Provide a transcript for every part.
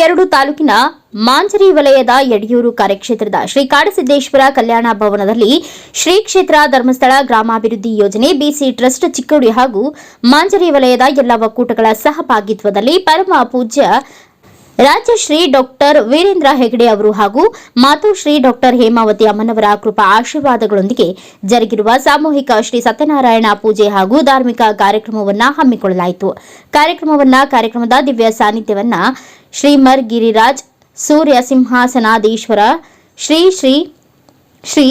ಎರಡು ತಾಲೂಕಿನ ಮಾಂಜರಿ ವಲಯದ ಯಡಿಯೂರು ಕಾರ್ಯಕ್ಷೇತ್ರದ ಶ್ರೀ ಕಾಡಸಿದ್ದೇಶ್ವರ ಕಲ್ಯಾಣ ಭವನದಲ್ಲಿ ಶ್ರೀ ಕ್ಷೇತ್ರ ಧರ್ಮಸ್ಥಳ ಗ್ರಾಮಾಭಿವೃದ್ಧಿ ಯೋಜನೆ, ಬಿಸಿ ಟ್ರಸ್ಟ್, ಚಿಕ್ಕೋಡಿ ಹಾಗೂ ಮಾಂಜರಿ ವಲಯದ ಎಲ್ಲ ಒಕ್ಕೂಟಗಳ ಸಹಭಾಗಿತ್ವದಲ್ಲಿ ಪರಮ ಪೂಜ್ಯ ರಾಜ್ಯಶ್ರೀ ಡಾಕ್ಟರ್ ವೀರೇಂದ್ರ ಹೆಗಡೆ ಅವರು ಹಾಗೂ ಮಾತುಶ್ರೀ ಡಾಕ್ಟರ್ ಹೇಮಾವತಿ ಅಮ್ಮನವರ ಕೃಪಾ ಆಶೀರ್ವಾದಗಳೊಂದಿಗೆ ಜರುಗಿರುವ ಸಾಮೂಹಿಕ ಶ್ರೀ ಸತ್ಯನಾರಾಯಣ ಪೂಜೆ ಹಾಗೂ ಧಾರ್ಮಿಕ ಕಾರ್ಯಕ್ರಮವನ್ನು ಹಮ್ಮಿಕೊಳ್ಳಲಾಯಿತು. ಕಾರ್ಯಕ್ರಮವನ್ನು ಕಾರ್ಯಕ್ರಮದ ದಿವ್ಯ ಸಾನ್ನಿಧ್ಯವನ್ನು ಶ್ರೀಮರ್ ಗಿರಿರಾಜ್, ಸೂರ್ಯ ಸಿಂಹಾಸನಾಧೀಶ್ವರ, ಶ್ರೀ ಶ್ರೀ ಶ್ರೀ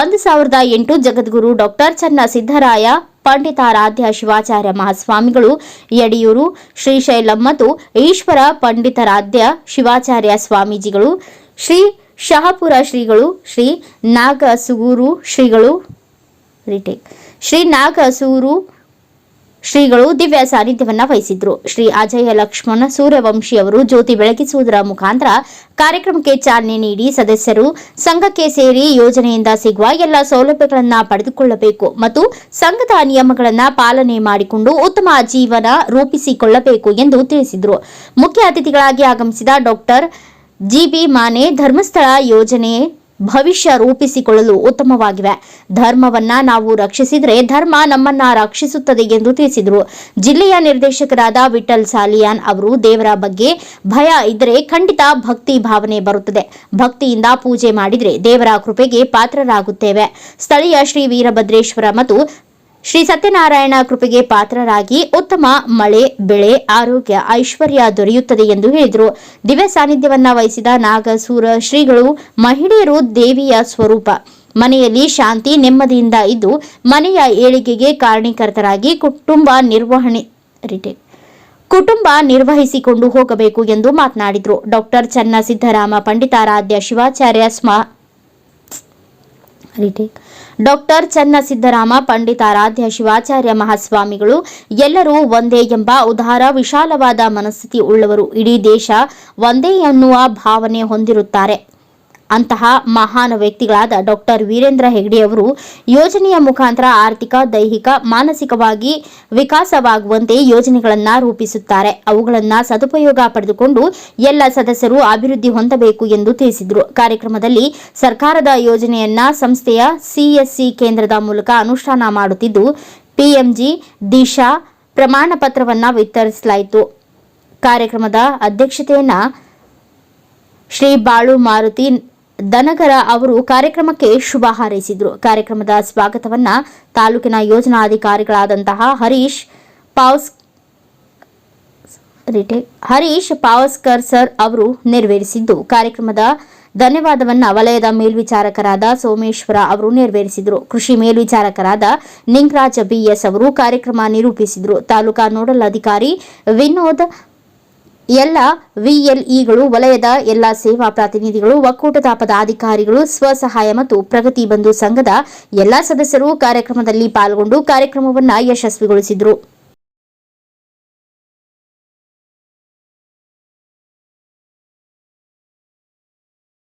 ಒಂದು ಸಾವಿರದ ಎಂಟು ಜಗದ್ಗುರು ಡಾಕ್ಟರ್ ಚನ್ನ ಸಿದ್ದರಾಯ ಪಂಡಿತಾರಾಧ್ಯ ಶಿವಾಚಾರ್ಯ ಮಹಾಸ್ವಾಮಿಗಳು, ಯಡಿಯೂರು ಶ್ರೀಶೈಲಂ ಮತ್ತು ಈಶ್ವರ ಪಂಡಿತಾರಾಧ್ಯ ಶಿವಾಚಾರ್ಯ ಸ್ವಾಮೀಜಿಗಳು, ಶ್ರೀ ಶಹಾಪುರ ಶ್ರೀಗಳು, ಶ್ರೀ ನಾಗಸುಗೂರು ಶ್ರೀಗಳು, ರಿಟೇಕ್, ಶ್ರೀ ನಾಗಸೂರು ಶ್ರೀಗಳು ದಿವ್ಯ ಸಾನ್ನಿಧ್ಯವನ್ನ ವಹಿಸಿದ್ರು. ಶ್ರೀ ಅಜಯ ಲಕ್ಷ್ಮಣ ಸೂರ್ಯವಂಶಿ ಅವರು ಜ್ಯೋತಿ ಬೆಳಗಿಸುವುದರ ಮುಖಾಂತರ ಕಾರ್ಯಕ್ರಮಕ್ಕೆ ಚಾಲನೆ ನೀಡಿ ಸದಸ್ಯರು ಸಂಘಕ್ಕೆ ಸೇರಿ ಯೋಜನೆಯಿಂದ ಸಿಗುವ ಎಲ್ಲ ಸೌಲಭ್ಯಗಳನ್ನ ಪಡೆದುಕೊಳ್ಳಬೇಕು ಮತ್ತು ಸಂಘದ ನಿಯಮಗಳನ್ನ ಪಾಲನೆ ಮಾಡಿಕೊಂಡು ಉತ್ತಮ ಜೀವನ ರೂಪಿಸಿಕೊಳ್ಳಬೇಕು ಎಂದು ತಿಳಿಸಿದರು. ಮುಖ್ಯ ಅತಿಥಿಗಳಾಗಿ ಆಗಮಿಸಿದ ಡಾಕ್ಟರ್ ಜಿಬಿ ಮಾನೆ ಧರ್ಮಸ್ಥಳ ಯೋಜನೆ ಭವಿಷ್ಯ ರೂಪಿಸಿಕೊಳ್ಳಲು ಉತ್ತಮವಾಗಿವೆ. ಧರ್ಮವನ್ನ ನಾವು ರಕ್ಷಿಸಿದರೆ ಧರ್ಮ ನಮ್ಮನ್ನ ರಕ್ಷಿಸುತ್ತದೆ ಎಂದು ತಿಳಿಸಿದರು. ಜಿಲ್ಲೆಯ ನಿರ್ದೇಶಕರಾದ ವಿಠಲ್ ಸಾಲಿಯಾನ್ ಅವರು ದೇವರ ಬಗ್ಗೆ ಭಯ ಇದ್ದರೆ ಖಂಡಿತ ಭಕ್ತಿ ಭಾವನೆ ಬರುತ್ತದೆ. ಭಕ್ತಿಯಿಂದ ಪೂಜೆ ಮಾಡಿದರೆ ದೇವರ ಕೃಪೆಗೆ ಪಾತ್ರರಾಗುತ್ತೇವೆ. ಸ್ಥಳೀಯ ಶ್ರೀ ವೀರಭದ್ರೇಶ್ವರ ಮತ್ತು ಶ್ರೀ ಸತ್ಯನಾರಾಯಣ ಕೃಪೆಗೆ ಪಾತ್ರರಾಗಿ ಉತ್ತಮ ಮಳೆ, ಬೆಳೆ, ಆರೋಗ್ಯ, ಐಶ್ವರ್ಯ ದೊರೆಯುತ್ತದೆ ಎಂದು ಹೇಳಿದರು. ದಿವ್ಯ ಸಾನ್ನಿಧ್ಯವನ್ನ ವಹಿಸಿದ ನಾಗಸೂರ ಶ್ರೀಗಳು ಮಹಿಳೆಯರು ದೇವಿಯ ಸ್ವರೂಪ. ಮನೆಯಲ್ಲಿ ಶಾಂತಿ, ನೆಮ್ಮದಿಯಿಂದ ಇದ್ದು ಮನೆಯ ಏಳಿಗೆಗೆ ಕಾರಣೀಕರ್ತರಾಗಿ ಕುಟುಂಬ ನಿರ್ವಹಣೆ ಕುಟುಂಬ ನಿರ್ವಹಿಸಿಕೊಂಡು ಹೋಗಬೇಕು ಎಂದು ಮಾತನಾಡಿದರು. ಡಾಕ್ಟರ್ ಚನ್ನ ಸಿದ್ದರಾಮ ಪಂಡಿತಾರಾಧ್ಯ ಶಿವಾಚಾರ್ಯ ಸ್ಮಾ ಡಾಕ್ಟರ್ ಚನ್ನಸಿದ್ದರಾಮ, ಪಂಡಿತಾರಾಧ್ಯ ಶಿವಾಚಾರ್ಯ ಮಹಾಸ್ವಾಮಿಗಳು ಎಲ್ಲರೂ ಒಂದೇ ಎಂಬ ಉದಾರ ವಿಶಾಲವಾದ ಮನಸ್ಥಿತಿ ಉಳ್ಳವರು. ಇಡೀ ದೇಶ ಒಂದೇ ಎನ್ನುವ ಭಾವನೆ ಹೊಂದಿರುತ್ತಾರೆ. ಅಂತಹ ಮಹಾನ್ ವ್ಯಕ್ತಿಗಳಾದ ಡಾಕ್ಟರ್ ವೀರೇಂದ್ರ ಹೆಗ್ಡೆ ಅವರು ಯೋಜನೆಯ ಮುಖಾಂತರ ಆರ್ಥಿಕ, ದೈಹಿಕ, ಮಾನಸಿಕವಾಗಿ ವಿಕಾಸವಾಗುವಂತೆ ಯೋಜನೆಗಳನ್ನು ರೂಪಿಸುತ್ತಾರೆ. ಅವುಗಳನ್ನು ಸದುಪಯೋಗ ಪಡೆದುಕೊಂಡು ಎಲ್ಲ ಸದಸ್ಯರು ಅಭಿವೃದ್ಧಿ ಹೊಂದಬೇಕು ಎಂದು ತಿಳಿಸಿದರು. ಕಾರ್ಯಕ್ರಮದಲ್ಲಿ ಸರ್ಕಾರದ ಯೋಜನೆಯನ್ನ ಸಂಸ್ಥೆಯ ಸಿಎಸ್ಸಿ ಕೇಂದ್ರದ ಮೂಲಕ ಅನುಷ್ಠಾನ ಮಾಡುತ್ತಿದ್ದು ಪಿಎಂಜಿ ದಿಶಾ ಪ್ರಮಾಣ ಪತ್ರವನ್ನು ವಿತರಿಸಲಾಯಿತು. ಕಾರ್ಯಕ್ರಮದ ಅಧ್ಯಕ್ಷತೆಯನ್ನ ಶ್ರೀ ಬಾಳು ಮಾರುತಿ ದನಗರ ಅವರು ಕಾರ್ಯಕ್ರಮಕ್ಕೆ ಶುಭ ಹಾರೈಸಿದರು. ಕಾರ್ಯಕ್ರಮದ ಸ್ವಾಗತವನ್ನ ತಾಲೂಕಿನ ಯೋಜನಾಧಿಕಾರಿಗಳಾದಂತಹ ಹರೀಶ್ ಪಾವ್ಸ್ ಹರೀಶ್ ಪಾವಸ್ಕರ್ ಸರ್ ಅವರು ನೆರವೇರಿಸಿದ್ದು. ಕಾರ್ಯಕ್ರಮದ ಧನ್ಯವಾದವನ್ನ ವಲಯದ ಮೇಲ್ವಿಚಾರಕರಾದ ಸೋಮೇಶ್ವರ ಅವರು ನೆರವೇರಿಸಿದರು. ಕೃಷಿ ಮೇಲ್ವಿಚಾರಕರಾದ ನಿಂಗರಾಜ ಬಿಎಸ್ ಅವರು ಕಾರ್ಯಕ್ರಮ ನಿರೂಪಿಸಿದರು. ತಾಲೂಕಾ ನೋಡಲ್ ಅಧಿಕಾರಿ ವಿನೋದ್ ಎಲ್ಲ ವಿಎಲ್ಇಗಳು, ವಲಯದ ಎಲ್ಲ ಸೇವಾ ಪ್ರತಿನಿಧಿಗಳು, ಒಕ್ಕೂಟದ ಪದಾಧಿಕಾರಿಗಳು, ಸ್ವಸಹಾಯ ಮತ್ತು ಪ್ರಗತಿ ಬಂಧು ಸಂಘದ ಎಲ್ಲ ಸದಸ್ಯರು ಕಾರ್ಯಕ್ರಮದಲ್ಲಿ ಪಾಲ್ಗೊಂಡು ಕಾರ್ಯಕ್ರಮವನ್ನು ಯಶಸ್ವಿಗೊಳಿಸಿದರು.